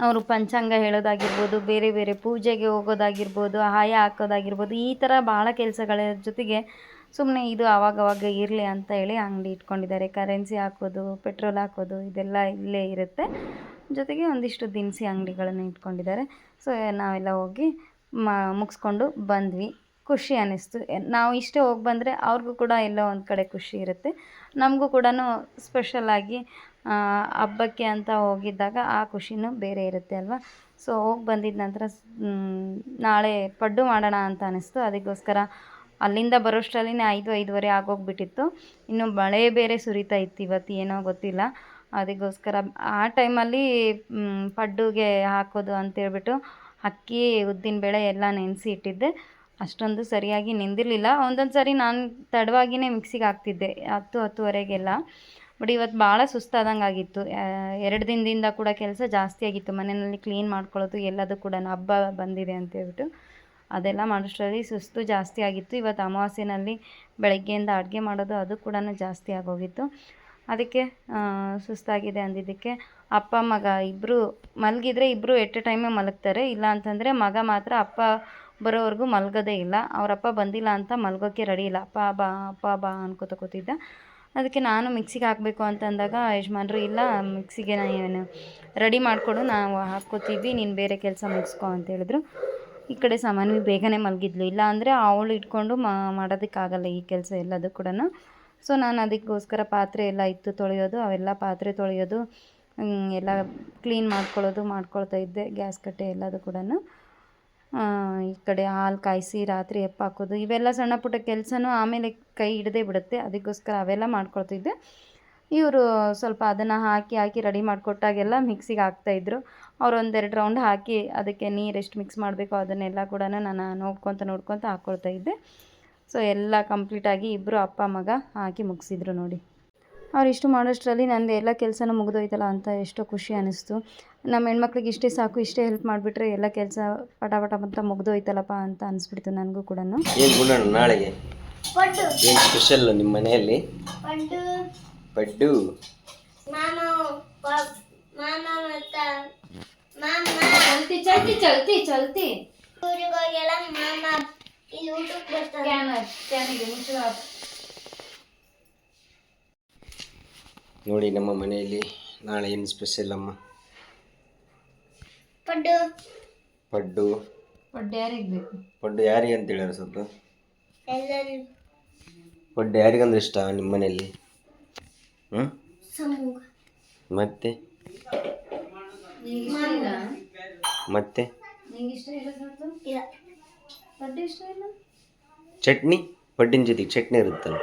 ಅವರು ಪಂಚಾಂಗ ಹೇಳೋದಾಗಿರ್ಬೋದು, ಬೇರೆ ಬೇರೆ ಪೂಜೆಗೆ ಹೋಗೋದಾಗಿರ್ಬೋದು ಆಯ ಹಾಕೋದಾಗಿರ್ಬೋದು, ಈ ಥರ ಭಾಳ ಕೆಲಸಗಳ ಜೊತೆಗೆ ಸುಮ್ಮನೆ ಇದು ಆವಾಗವಾಗ ಇರಲಿ ಅಂತ ಹೇಳಿ ಅಂಗಡಿ ಇಟ್ಕೊಂಡಿದ್ದಾರೆ. ಕರೆನ್ಸಿ ಹಾಕೋದು ಪೆಟ್ರೋಲ್ ಹಾಕೋದು, ಇದೆಲ್ಲ ಇಲ್ಲೇ ಇರುತ್ತೆ. ಜೊತೆಗೆ ಒಂದಿಷ್ಟು ದಿನಸಿ ಅಂಗಡಿಗಳನ್ನು ಇಟ್ಕೊಂಡಿದ್ದಾರೆ. ಸೊ ನಾವೆಲ್ಲ ಹೋಗಿ ಮ, ಮುಗಿಸ್ಕೊಂಡು ಬಂದ್ವಿ. ಖುಷಿ ಅನ್ನಿಸ್ತು. ನಾವು ಇಷ್ಟೇ ಹೋಗಿ ಬಂದರೆ ಅವ್ರಿಗೂ ಕೂಡ ಎಲ್ಲೋ ಒಂದು ಕಡೆ ಖುಷಿ ಇರುತ್ತೆ. ನಮಗೂ ಕೂಡ ಸ್ಪೆಷಲಾಗಿ ಹಬ್ಬಕ್ಕೆ ಅಂತ ಹೋಗಿದ್ದಾಗ ಆ ಖುಷಿನೂ ಬೇರೆ ಇರುತ್ತೆ ಅಲ್ವಾ? ಸೊ ಹೋಗಿ ಬಂದಿದ್ದ ನಂತರ ನಾಳೆ ಪಡ್ಡು ಮಾಡೋಣ ಅಂತ ಅನ್ನಿಸ್ತು. ಅದಕ್ಕೋಸ್ಕರ ಅಲ್ಲಿಂದ ಬರೋಷ್ಟರಲ್ಲಿನೇ ಐದು, ಐದುವರೆ ಆಗೋಗ್ಬಿಟ್ಟಿತ್ತು. ಇನ್ನು ಮಳೆ ಬೇರೆ ಸುರಿತಾ ಇತ್ತು ಇವತ್ತು, ಏನೋ ಗೊತ್ತಿಲ್ಲ. ಅದಕ್ಕೋಸ್ಕರ ಆ ಟೈಮಲ್ಲಿ ಪಡ್ಡುಗೆ ಹಾಕೋದು ಅಂತೇಳ್ಬಿಟ್ಟು ಅಕ್ಕಿ ಉದ್ದಿನ ಬೇಳೆ ಎಲ್ಲ ನೆನೆಸಿ ಇಟ್ಟಿದ್ದೆ. ಅಷ್ಟೊಂದು ಸರಿಯಾಗಿ ನೆಂದಿರಲಿಲ್ಲ. ಒಂದೊಂದು ಸಾರಿ ನಾನು ತಡವಾಗಿಯೇ ಮಿಕ್ಸಿಗೆ ಹಾಕ್ತಿದ್ದೆ. ಹತ್ತು, ಹತ್ತುವರೆಗೆಲ್ಲ. ಬಟ್ ಇವತ್ತು ಭಾಳ ಸುಸ್ತಾದಂಗೆ ಆಗಿತ್ತು. ಎರಡು ದಿನದಿಂದ ಕೂಡ ಕೆಲಸ ಜಾಸ್ತಿ ಆಗಿತ್ತು. ಮನೆಯಲ್ಲಿ ಕ್ಲೀನ್ ಮಾಡ್ಕೊಳ್ಳೋದು ಎಲ್ಲದೂ ಕೂಡ ಹಬ್ಬ ಬಂದಿದೆ ಅಂತೇಳ್ಬಿಟ್ಟು. ಅದೆಲ್ಲ ಮಾಡೋಷ್ಟರಲ್ಲಿ ಸುಸ್ತು ಜಾಸ್ತಿ ಆಗಿತ್ತು. ಇವತ್ತು ಅಮಾವಾಸ್ಯೆನಲ್ಲಿ ಬೆಳಗ್ಗೆಯಿಂದ ಅಡುಗೆ ಮಾಡೋದು ಅದು ಕೂಡ ಜಾಸ್ತಿ ಆಗೋಗಿತ್ತು. ಅದಕ್ಕೆ ಸುಸ್ತಾಗಿದೆ ಅಂದಿದ್ದಕ್ಕೆ ಅಪ್ಪ, ಮಗ ಇಬ್ಬರು ಮಲಗಿದ್ರೆ ಇಬ್ಬರು ಎಟ್ ಟೈಮೇ ಮಲಗ್ತಾರೆ. ಇಲ್ಲ ಅಂತಂದರೆ ಮಗ ಮಾತ್ರ ಅಪ್ಪ ಬರೋವರೆಗೂ ಮಲಗೋದೇ ಇಲ್ಲ. ಅವರಪ್ಪ ಬಂದಿಲ್ಲ ಅಂತ ಮಲಗೋಕ್ಕೆ ರೆಡಿ ಇಲ್ಲ. ಅಪ್ಪ, ಬಾ ಅಪ್ಪ, ಬಾ ಅನ್ಕೋತ ಕೂತಿದ್ದ. ಅದಕ್ಕೆ ನಾನು ಮಿಕ್ಸಿಗೆ ಹಾಕಬೇಕು ಅಂತಂದಾಗ ಯಜಮಾನ್ರು, ಇಲ್ಲ, ಮಿಕ್ಸಿಗೆ ನಾನು ರೆಡಿ ಮಾಡಿಕೊಡು ನಾವು ಹಾಕ್ಕೋತೀವಿ, ನೀನು ಬೇರೆ ಕೆಲಸ ಮುಗಿಸ್ಕೊ ಅಂತ ಹೇಳಿದ್ರು. ಈ ಕಡೆ ಸಾಮಾನ್ಯ ಬೇಗನೆ ಮಲಗಿದ್ಲು. ಇಲ್ಲ ಅಂದರೆ ಅವಳು ಇಟ್ಕೊಂಡು ಮಾಡೋದಕ್ಕಾಗಲ್ಲ ಈ ಕೆಲಸ ಎಲ್ಲದೂ ಕೂಡ ಸೊ ನಾನು ಅದಕ್ಕೋಸ್ಕರ ಪಾತ್ರೆ ಎಲ್ಲ ಇತ್ತು ತೊಳೆಯೋದು. ಅವೆಲ್ಲ ಪಾತ್ರೆ ತೊಳೆಯೋದು ಎಲ್ಲ ಕ್ಲೀನ್ ಮಾಡ್ಕೊಳ್ಳೋದು, ಮಾಡ್ಕೊಳ್ತಾ ಇದ್ದೆ. ಗ್ಯಾಸ್ ಕಟ್ಟೆ ಎಲ್ಲದೂ ಕೂಡ ಈ ಕಡೆ ಹಾಲು ಕಾಯಿಸಿ ರಾತ್ರಿ ಎಪ್ಪ ಹಾಕೋದು. ಇವೆಲ್ಲ ಸಣ್ಣ ಪುಟ್ಟ ಕೆಲಸನೂ ಆಮೇಲೆ ಕೈ ಹಿಡದೇ ಬಿಡುತ್ತೆ. ಅದಕ್ಕೋಸ್ಕರ ಅವೆಲ್ಲ ಮಾಡ್ಕೊಳ್ತಿದ್ದೆ ಇವರು ಸ್ವಲ್ಪ ಅದನ್ನು ಹಾಕಿ ಹಾಕಿ, ರೆಡಿ ಮಾಡಿಕೊಟ್ಟಾಗೆಲ್ಲ ಮಿಕ್ಸಿಗೆ ಹಾಕ್ತಾಯಿದ್ರು ಅವ್ರು ಒಂದೆರಡು ರೌಂಡ್ ಹಾಕಿ ಅದಕ್ಕೆ ನೀರು ಎಷ್ಟು ಮಿಕ್ಸ್ ಮಾಡಬೇಕು ಅದನ್ನೆಲ್ಲ ಕೂಡ ನಾನು ನೋಡ್ಕೊತ ನೋಡ್ಕೊತ ಹಾಕ್ಕೊಳ್ತಾ ಇದ್ದೆ. ಸೊ ಎಲ್ಲ ಕಂಪ್ಲೀಟಾಗಿ ಇಬ್ಬರು ಅಪ್ಪ ಮಗ ಹಾಕಿ ಮುಗಿಸಿದ್ರು ನೋಡಿ. ಅವ್ರು ಇಷ್ಟು ಮಾಡೋಷ್ಟರಲ್ಲಿ ನಂದು ಎಲ್ಲ ಕೆಲಸನೂ ಮುಗಿದೋಯ್ತಲ್ಲ ಅಂತ ಎಷ್ಟೋ ಖುಷಿ ಅನ್ನಿಸ್ತು ನಮ್ಮ ಹೆಣ್ಮಕ್ಳಿಗೆ ಇಷ್ಟೇ ಸಾಕು ಇಷ್ಟೇ ಹೆಲ್ಪ್ ಮಾಡಿಬಿಟ್ರೆ ಎಲ್ಲ ಕೆಲಸ ಪಟ ಪಟ ಅಂತ ಮುಗಿದೋಯ್ತಲ್ಲಪ್ಪ ಅಂತ ಅನಿಸ್ಬಿಡ್ತು ನನಗೂ ಕೂಡ
ನಾಳೆಗೆ?
ಪಡ್ಡು.
ಏನು ಸ್ಪೆಷಲ್ ನಿಮ್ಮ ಮನೆಯಲ್ಲಿ?
ಪಡ್ಡು.
ಪಡ್ಡು.
ಮಾಮ ಪ- ಮಾಮ ಮತ್ತ ಮಾಮ.
ಚಲ್ತಿ ಚಲ್ತಿ ಚಲ್ತಿ ಚಲ್ತಿ.
ಊರಿಗೆ ಹೋಗೆಲ್ಲ ಮಾಮ ಇಲ್ಲಿ ಊಟಕ್ಕೆ ಬರ್ತಾರೆ.
ಕ್ಯಾನರ್ ಕ್ಯಾನಿಗೆ ಮುಚ್ಚಳ
ನೋಡಿ ನಮ್ಮ ಮನೆಯಲ್ಲಿ ನಾಳೆ ಏನು ಸ್ಪೆಷಲ್ ಅಮ್ಮ?
ಪಡ್ಡು.
ಪಡ್ಡು.
ಪಡ್ಡು ಯಾರಿಗೆ ಬೇಕು?
ಪಡ್ಡು ಯಾರಿಗೆ ಅಂತ ಹೇಳ್ಯಾರ ಸ್ವಲ್ಪ
ಎಲ್ಲರೂ
ಪಡ್ಡು ಯಾರಿಗಂದ್ರೆ ಇಷ್ಟ ನಿಮ್ಮ ಮನೆಯಲ್ಲಿ? ಹ್ಞೂ ಮತ್ತೆ? ಮತ್ತೆ? ಚಟ್ನಿ? ಪಡ್ಡಿನ ಜೊತೆಗೆ ಚಟ್ನಿ ಇರುತ್ತಲ್ಲ.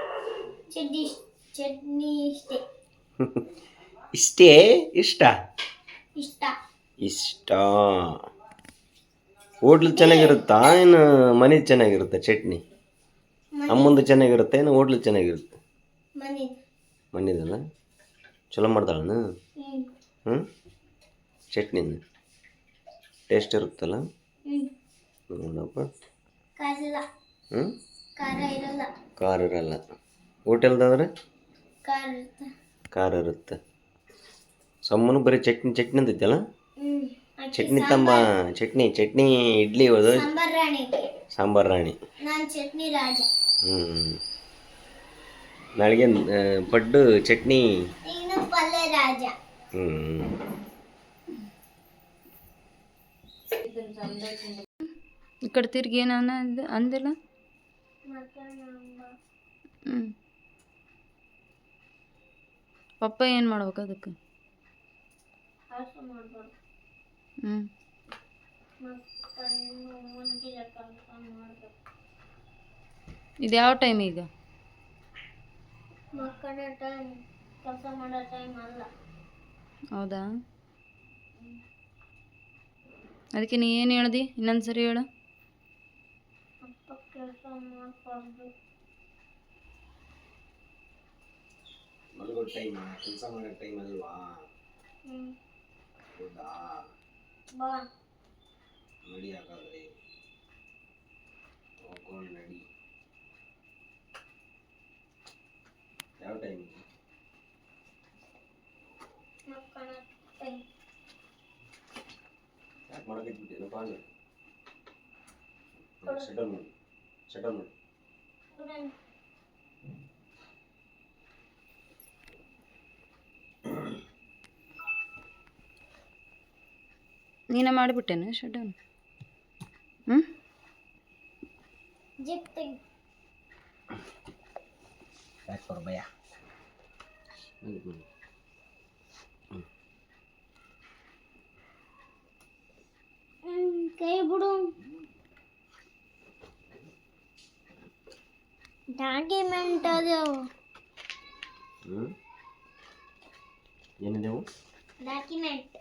ಇಷ್ಟೇ
ಇಷ್ಟೇ. ಇಷ್ಟ? ಹೋಟ್ಲ್ ಚೆನ್ನಾಗಿರುತ್ತಾ? ಏನು ಮನೆ ಚೆನ್ನಾಗಿರುತ್ತೆ ಚಟ್ನಿ? ಅಮ್ಮಂದು ಚೆನ್ನಾಗಿರುತ್ತೆ? ಏನು ಹೋಟ್ಲ್ ಚೆನ್ನಾಗಿರುತ್ತೆ?
ಮನೆ.
ಮನೆದಲ್ಲ ಚಲೋ ಮಾಡ್ತಾಳನ?
ಹ್ಮ್.
ಹ್ಞೂ ಚಟ್ನಿನ ಟೇಸ್ಟ್ ಇರುತ್ತಲ್ಲ?
ಹ್ಮ್.
ನೋಡಪ್ಪ ಹ್ಞೂ
ಖಾರ ಇರಲ್ಲ.
ಹೋಟೆಲ್ದಾದ್ರೆ
ಖಾರ ಇರುತ್ತೆ.
ಸಮ್ಮನು ಬರೀ ಚಟ್ನಿ ಚಟ್ನಿ ಅಂತಿದ್ದಲ್ಲ
ಹ್ಮ್.
ಚಟ್ನಿ ತಮ್ಮ ಚಟ್ನಿ ಚಟ್ನಿ ಇಡ್ಲಿ ಅದು
ಸಾಂಬಾರ್
ರಾಣಿ. ಹ್ಞೂ ನಾಳೆಗೆ ಪಡ್ಡು ಚಟ್ನಿ. ಹ್ಞೂ
ಈ ಕಡೆ ತಿರ್ಗಿ ಏನು ಅನ್ನ ಅಂದಿಲ್ಲ? ಹ್ಞೂ ಪಪ್ಪ ಏನು ಮಾಡ್ಬೇಕು ಅದಕ್ಕೆ? ಹ್ಞೂ ಇದು ಯಾವ ಟೈಮ್ ಈಗ ಹೌದಾ? ಅದಕ್ಕೆ ನೀ ಏನು ಹೇಳ್ದಿ? ಇನ್ನೊಂದು ಸರಿ ಹೇಳು.
ಅಪ್ಪ ಕೆಲಸ ಮಾಡ್ಬಾರ್ದು
ಮಲಗೋ ಟೈಮ್ ಕೆಲಸ ಮಾಡೋ ಟೈಮ್ ಅಲ್ವಾ? ಹೌದಾ?
ಬಾ.
ನಡಿ ಹಾಗಾದ್ರೆ. ಹೋಗೋಣ ನಡಿ. ಯಾವ ಟೈಮ್
ಮಕ್ಕಳ ಟೈಮ್
ಯಾಕೆ ಮಾಡಕೈತಿದ್ದೇನಪ್ಪ ಅಂದ್ರೆ ಶಟಲ್ ಮಾಡಿ ಶಟಲ್ ಮಾಡಿ
ನೀನೇ ಮಾಡಿಬಿಟ್ಟೇನೆ ಶಟನ್ ಹ್ಞೂ
ಜಿಪ್ ತೆಗಿ
ಯಾಕೆ ಬರ ಭಯ
ಕೈ ಬಿಡು. ಡಾಕ್ಯುಮೆಂಟ್ ಅದು.
ಏನಿದೆವು?
ಡಾಕ್ಯುಮೆಂಟ್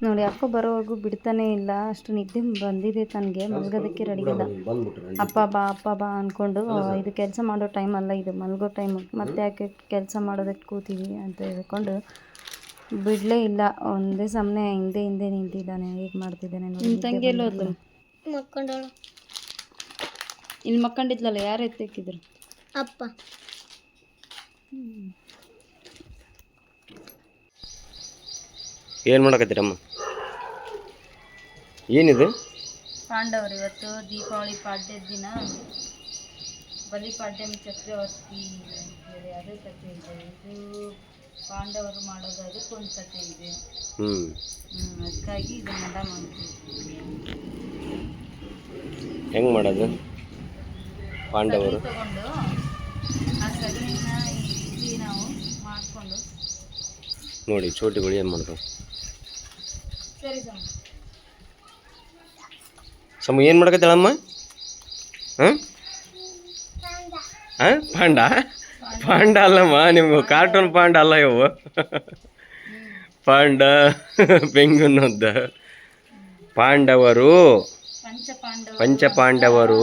ನೋಡಿ ಅಪ್ಪ ಬರೋವರೆಗೂ ಬಿಡ್ತಾನೆ ಇಲ್ಲ. ಅಷ್ಟು ನಿದ್ದೆ ಬಂದಿದೆ ತನಗೆ. ಮಲ್ಗೋದಕ್ಕೆ ರೆಡಿ ಇಲ್ಲ. ಅಪ್ಪ ಬಾ ಅಪ್ಪ ಬಾ ಅಂದ್ಕೊಂಡು ಇದು ಕೆಲಸ ಮಾಡೋ ಟೈಮ್ ಅಲ್ಲ ಇದು. ಮಲ್ಗೋ ಟೈಮ್ ಮತ್ತೆ ಯಾಕೆ ಕೆಲಸ ಮಾಡೋದಕ್ಕೆ ಕೂತೀವಿ ಅಂತ ಹೇಳ್ಕೊಂಡು ಬಿಡಲೇ ಇಲ್ಲ. ಒಂದೇ ಸಮನೆ ಹಿಂದೆ ಹಿಂದೆ ನಿಂತಿದ್ದಾನೆ. ಹೇಗೆ ಮಾಡ್ತಿದ್ದಾನೆ ನೋಡಿ ತಂಗಿ ಎಲ್ಲೋದ್ಲು
ಮಕ್ಕೊಂಡಳು
ಇಲ್ಲಿ ಮಕ್ಕಂಡಿದ್ಲಲ್ಲ ಯಾರು ಎತ್ತಿಕ್ಕಿದ್ರು?
ಅಪ್ಪ.
ಏನ್ ಮಾಡಕತ್ತೀರಮ್ಮ? ಏನಿದು?
ಪಾಂಡವರು ಇವತ್ತು ದೀಪಾವಳಿ ಪಾಡ್ಯದ ದಿನ. ಬಲಿಪಾಡ್ಯಮಿ ಚಕ್ರವರ್ತಿ ಅಂತೇಳಿ ಅದು ಕಥೆ ಇದೆ ಇದು ಪಾಂಡವರು ಮಾಡೋದು ಅದಕ್ಕೊಂದು ಕಥೆ ಇದೆ
ಹ್ಞೂ
ಹ್ಮ್, ಅದಕ್ಕಾಗಿ ಇದನ್ನೆಲ್ಲ ಮಾಡ್ತೀವಿ.
ಹೆಂಗೆ ಮಾಡೋದು? ಪಾಂಡವರು?
ತಗೊಂಡು ಆ ಸಗಣಿನ ರೀತಿ ನಾವು ಮಾಡಿಕೊಂಡು.
ನೋಡಿ ಚೋಟಿಗಳು ಏನು ಮಾಡ್ತಾವೆ
ಸರಿ ಸಮ.
ಸಮ ಏನು ಮಾಡಕತ್ತಾಳಮ್ಮ? ಹಾಂ ಹಾಂ ಪಾಂಡ? ಪಾಂಡ ಅಲ್ಲಮ್ಮ ನಿಮ್ಗೆ ಕಾರ್ಟೂನ್ ಪಾಂಡ ಅಲ್ಲ ಇವು. ಪಾಂಡ ಬೆಂಗುನದ್ದ ಪಾಂಡವರು
ಪಂಚಪಾಂಡವ
ಪಂಚಪಾಂಡವರು.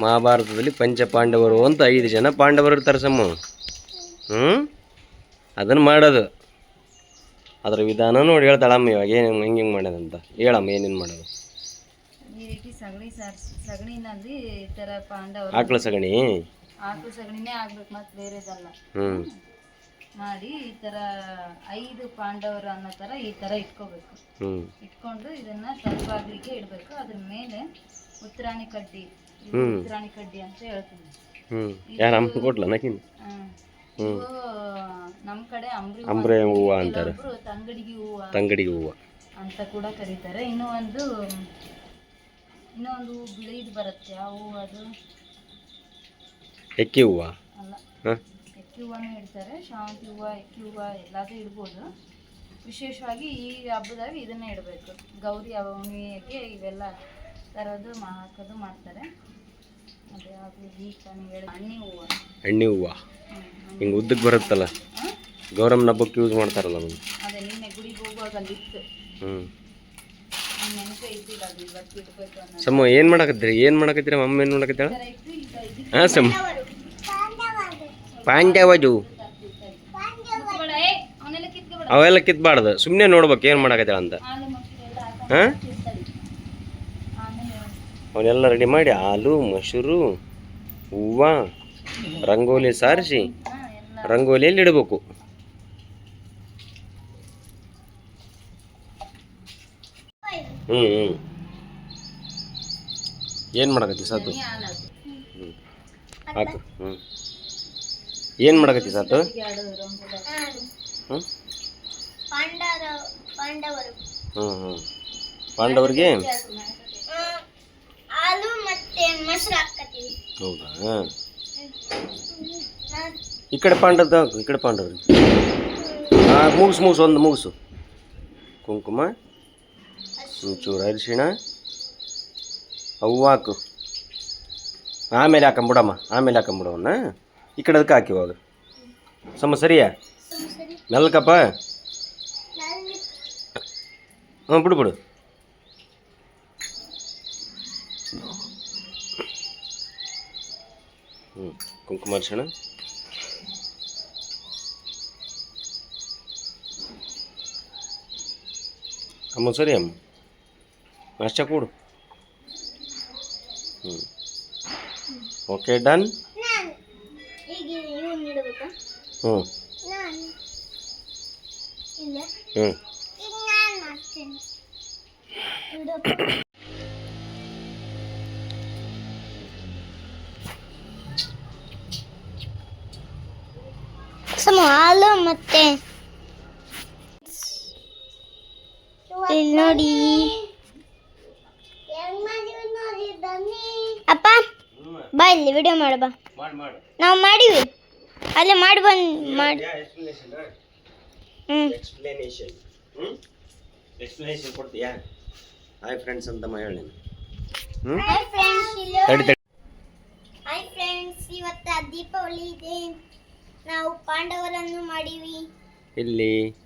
ಮಹಾಭಾರತದಲ್ಲಿ ಪಂಚಪಾಂಡವರು ಅಂತ ಐದು ಜನ ಪಾಂಡವರು ಇರ್ತಾರೆ ಸಮ್ಮ. ಹ್ಞೂ ಅದನ್ನು ಮಾಡೋದು. ಅದರ ವಿಧಾನ ನೋಡಿ ಹೇಳ್ತಾಳಮ್ಮ ಇವಾಗ ಏನು ಹೆಂಗೆ ಹೆಂಗೆ ಅಂತ ಹೇಳಮ್ಮ ಏನೇನು ಮಾಡೋದು. ಆಕಳ ಸಗಣಿ.
ಆಕಳು ಸಗಣಿನೇ ಆಗ್ಬೇಕು ಮತ್ತೆ ಬೇರೆದಲ್ಲ. ಮಾಡಿ ಈ ತರ ಐದು ಪಾಂಡವರು ಅನ್ನೋ ತರ ಈ ತರ ಇಟ್ಕೋಬೇಕು. ಇಟ್ಕೊಂಡು ಇದನ್ನ ತಲುಪಾಗ್ಲಿಕ್ಕೆ ಇಡಬೇಕು. ಅದ್ರ ಮೇಲೆ ಉತ್ತರಾಣಿ ಕಡ್ಡಿ ಉತ್ತರಾಣಿ ಕಡ್ಡಿ ಅಂತ ಹೇಳ್ತೀನಿ. ನಮ್ ಕಡೆ ಅಂಬ್ರಿ ಹೂವು
ಹೂವು
ಅಂತ
ಅಂತಾರೆ.
ತಂಗಡಿಗೆ ಹೂವು.
ತಂಗಡಿಗೆ ಹೂವು.
ಅಂತ ಕೂಡ ಕರೀತಾರೆ. ಇನ್ನೂ ಒಂದು ಇನ್ನೂ ಒಂದು ಹೂ ಬಿಳಿದು ಬರುತ್ತೆ. ಆ ಹೂವು ಅದು
ಎಕ್ಕಿ ಹೂವು ಹಾಂ?
ಎಕ್ಕಿ ಹೂವನೂ ಇಡ್ತಾರೆ ಶಾವಂತಿ ಹೂವು ಎಕ್ಕಿ ಹೂವು ಎಲ್ಲದೂ ಇಡ್ಬೋದು. ವಿಶೇಷವಾಗಿ ಈ ಹಬ್ಬದಾಗ ಇದನ್ನೇ ಇಡಬೇಕು. ಗೌರಿ ಹುಣ್ಣಿಮೆಗೆ ಇವೆಲ್ಲ ತರೋದು ಹಾಕೋದು ಮಾಡ್ತಾರೆ. ಅದೇ ಹೇಳಿ. ಹಣ್ಣಿ ಹೂವು
ಎಣ್ಣೆ ಹೂವು ಹಿಂಗೆ ಉದ್ದಕ್ಕೆ ಬರುತ್ತಲ್ಲ?
ಗೌರಮ್
ಗೌರಮ್ಮನ ಹಬ್ಬಕ್ಕೆ ಯೂಸ್ ಮಾಡ್ತಾರಲ್ಲ ಅದನ್ನು?
ಅದೇ ನಿನ್ನೆ ಗುಡಿಗೆ ಹೋಗುವಾಗ ಅಲ್ಲಿತ್ತು
ಹ್ಞೂ ಸಮ್ಮ ಏನು ಮಾಡಕತ್ತೀರಿ? ಏನು ಮಾಡಕತ್ತೀರ? ಮಮ್ಮ ಏನು ಮಾಡಕತ್ತೀರ ಹಾಂ ಸಮ್ಮ. ಪಾಂಡ್ಯವಜು ಅವೆಲ್ಲ ಕಿತ್ಬಾರ್ದು. ಸುಮ್ಮನೆ ನೋಡ್ಬೇಕು ಏನು ಮಾಡಕತ್ತ ಅಂತ. ಹಾಂ. ಅವನ್ನೆಲ್ಲ ರೆಡಿ ಮಾಡಿ ಹಾಲು, ಮೊಸರು, ಹೂವು, ರಂಗೋಲಿ ಸಾರಿಸಿ, ರಂಗೋಲಿಯಲ್ಲಿ ಇಡಬೇಕು. ಹ್ಞೂ ಹ್ಞೂ ಏನು ಮಾಡಕತ್ತಿ
ಹಾಕು.
ಹ್ಞೂ ಹಾಕು ಹ್ಞೂ ಏನು ಮಾಡಕತ್ತಿ ಸಾತು? ಹ್ಞೂ ಹ್ಞೂ ಹ್ಞೂ ಪಾಂಡವ್ರಿಗೆ? ಹೌದಾ? ಈ ಕಡೆ ಪಾಂಡವ್ದ ಈ ಕಡೆ ಪಾಂಡವ್ರಿಗೆ ಹಾಂ ಮುಗಿಸು ಮುಗಿಸು ಒಂದು ಮುಗಿಸು. ಕುಂಕುಮ ಒಂಚೂರು ಅರಿಶಿಣ. ಅವು ಹಾಕು. ಆಮೇಲೆ ಹಾಕೊಂಬಿಡಮ್ಮ ಆಮೇಲೆ ಹಾಕೊಂಬಿಡವನ್ನ ಈ ಕಡೆ ಅದಕ್ಕೆ ಹಾಕಿ ಇವಾಗ. ಸಮ ಸರಿಯಾ?
ಸರಿ
ಮೆಲ್ಕಪ್ಪ
ನಾನು
ಹ್ಞೂ ಬಿಡು ಬಿಡು. ಹ್ಞೂ ಕುಂಕುಮ ಅರಿಶಿಣ ಅಮ್ಮ, ಸರಿ ಅಮ್ಮ. ನಾಷ್ಟ ಕೊಡು. ಹ್ಞೂ ಓಕೆ ಡನ್
ನಾನು ಈಗ ಇವನ್ ಇಡಬೇಕಾ
ಹ್ಞೂ
ನಾನು ಇಲ್ಲ?
ಹ್ಞೂ
ಈಗ ನಾನು ಮಾಡ್ತೇನೆ. ಇಡಪ್ಪ ಸಮ ಹಾಲು ಮತ್ತೆ ಇಲ್ಲಿ ನೋಡಿ. ಅಪ್ಪ ಬಾ ಇಲ್ಲಿ ವಿಡಿಯೋ ಮಾಡು ಬಾ.
ಮಾಡಿ ಮಾಡಿ
ನಾವು ಮಾಡಿವಿ. ಅಲ್ಲೇ ಮಾಡಿ ಬಂದು ಮಾಡಿ.
ಎಕ್ಸ್ಪ್ಲನೇಷನ್
ಹ್ಞೂ
ಎಕ್ಸ್ಪ್ಲನೇಷನ್ ಕೊಡ್ತೀಯಾ? ಹಾಯ್ ಫ್ರೆಂಡ್ಸ್ ಅಂತ ಹೇಳಿ.
ಹಾಯ್ ಫ್ರೆಂಡ್ಸ್
ತಡಿ ತಡಿ.
ಹಾಯ್ ಫ್ರೆಂಡ್ಸ್ ಇವತ್ತು ದೀಪಾವಳಿ ಇದೆ. ನಾವು ಪಾಂಡವರನ್ನು ಮಾಡಿವಿ.
ಇಲ್ಲಿ.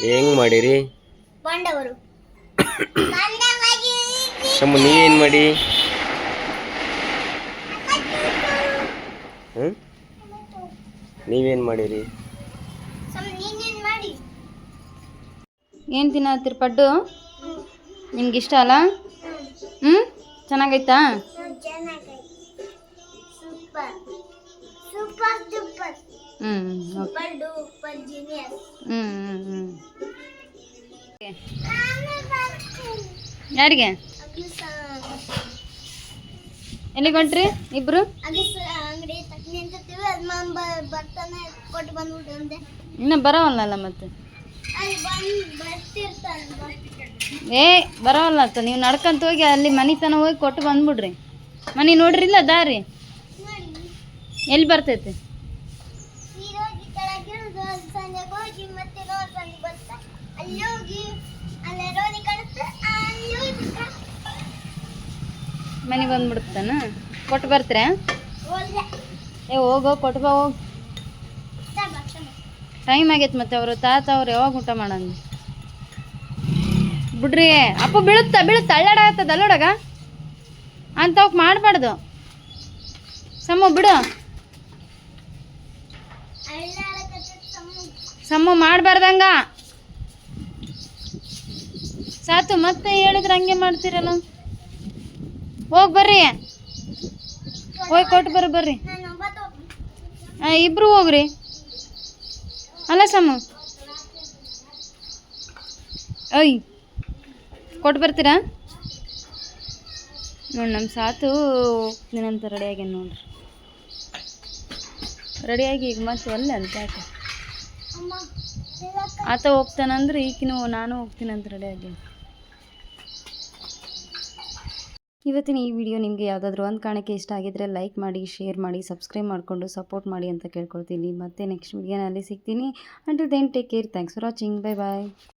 ಹೆಂಗ್ ಮಾಡಿರಿ?
ಪಾಂಡವರು.
ನೀ ಏನ್ ಮಾಡಿ? ಹ್ಞೂ ನೀವೇನು ಮಾಡಿರಿ?
ನೀನೇನು ಮಾಡಿ?
ಏನು ತಿನ್ನತ್ತೀರಿ ಪಡ್ಡು? ನಿಮ್ಗೆ ಇಷ್ಟ ಅಲ್ಲ? ಹ್ಞೂ ಚೆನ್ನಾಗೈತಾ? ಹ್ಞೂ ಓಕೆ.
ಸೂಪರ್ ಡೂಪರ್ ಜೀನಿಯಸ್
ಹ್ಞೂ ಹ್ಞೂ ಹ್ಞೂ ಯಾರಿಗೆ? ಎಲ್ಲಿಗೆ ಹೊಂಟ್ರಿ ಇಬ್ರು? ಇನ್ನ ಬರವಲ್ಲ ಮತ್ತೆ? ಏ ಬರವಲ್ಲ ಅಂತ ನೀವು ನಡ್ಕಂತ ಹೋಗಿ ಅಲ್ಲಿ ಮನೆ ತನ ಹೋಗಿ ಕೊಟ್ಟು ಬಂದ್ಬಿಡ್ರಿ. ಮನೆ ನೋಡ್ರಿಲ್ಲ ದಾರಿ? ಎಲ್ಲಿ ಬರ್ತೈತೆ?
ಅಲ್ಲಿ ಹೋಗಿ ಅಲ್ಲಿ ರೋಡಿ ಕಾಣುತ್ತೆ ಅಲ್ಲಿ ಹೋಗಿ
ಮನೆಗೆ ಬಂದ್ಬಿಡ್ತಾನ. ಕೊಟ್ಟು ಬರ್ತೀರ? ಏ, ಹೋಗೋ, ಕೊಟ್ಟು ಬಾ, ಹೋಗಿ. ಟೈಮ್ ಆಗೈತೆ ಮತ್ತೆ ಅವರು. ತಾತ ಅವ್ರು ಯಾವಾಗ ಊಟ ಮಾಡೋಣ ಬಿಡ್ರಿ, ಅಪ್ಪ ಬೀಳುತ್ತಾ ಬೀಳುತ್ತಾ ಅಳ್ಳಾಡತ್ತದ ಅಲ್ಲೋಡಗ. ಅಂತವಕ್ಕೆ ಮಾಡಬಾರ್ದು. ಸಮ, ಬಿಡು.
ಸಮ,
ಮಾಡಬಾರ್ದಂಗ. ಸಾತು, ಮತ್ತೆ ಹೇಳಿದ್ರೆ ಹಂಗೆ ಮಾಡ್ತೀರಲ್ಲ? ಹೋಗಿ ಬರ್ರಿ. ಹೋಗಿ ಕೊಟ್ಟು ಬರ್ರಿ ಬರ್ರಿ. ಹಾಂ ಹೋಗ್ರಿ. ಅಲ್ಲ ಸಮ. ಓಯ್ ಕೊಟ್ಟು ಬರ್ತೀರಾ? ನೋಡಿ ನಮ್ಮ ಸಾತು ಹೋಗ್ತೀನಂತ ರೆಡಿಯಾಗಿ ನೋಡ್ರಿ. ರೆಡಿಯಾಗಿ ಈಗ ಮತ್ತೆ ಅಲ್ಲ ಅಂತ ಯಾಕೆ? ಆತ ಹೋಗ್ತಾನಂದ್ರೆ ಈಗಿನೂ ನಾನು ಹೋಗ್ತೀನಂತ ರೆಡಿಯಾಗಿ ಇವತ್ತಿನ ಈ ವಿಡಿಯೋ ನಿಮಗೆ ಯಾವುದಾದ್ರೂ ಒಂದು ಕಾಣಕ್ಕೆ ಇಷ್ಟ ಆಗಿದ್ರೆ ಲೈಕ್ ಮಾಡಿ ಶೇರ್ ಮಾಡಿ ಸಬ್ಸ್ಕ್ರೈಬ್ ಮಾಡಿಕೊಂಡು ಸಪೋರ್ಟ್ ಮಾಡಿ ಅಂತ ಕೇಳ್ಕೊಳ್ತೀನಿ. ಮತ್ತೆ ನೆಕ್ಸ್ಟ್ ವಿಡಿಯೋನಲ್ಲಿ ಸಿಗ್ತೀನಿ. Until then take care thanks for watching bye bye